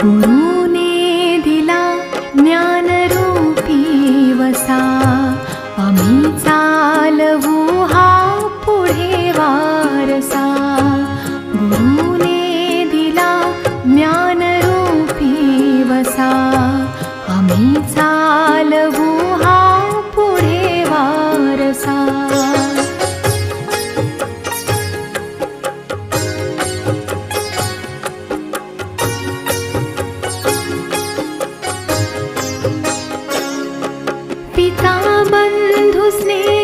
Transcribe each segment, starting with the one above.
不如 स्नेही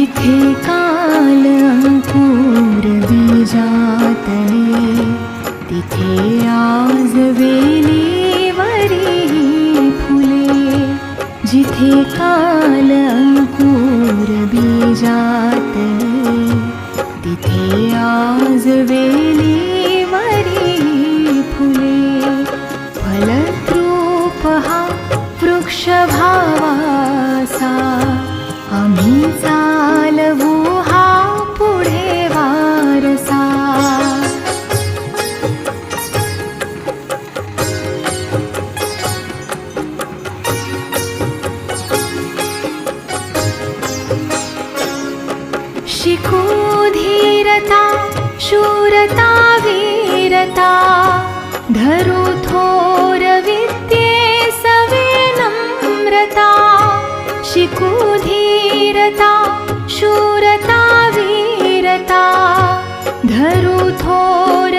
जिथे काल अंकुर बीजातले तिथे आज वेलीवरी फुले जिथे काल अंकुर बीजातले शिकू धीरता शूरता वीरता धरू थोर विद्ये सवे नम्रता शिकू धीरता शूरता वीरता धरू थोर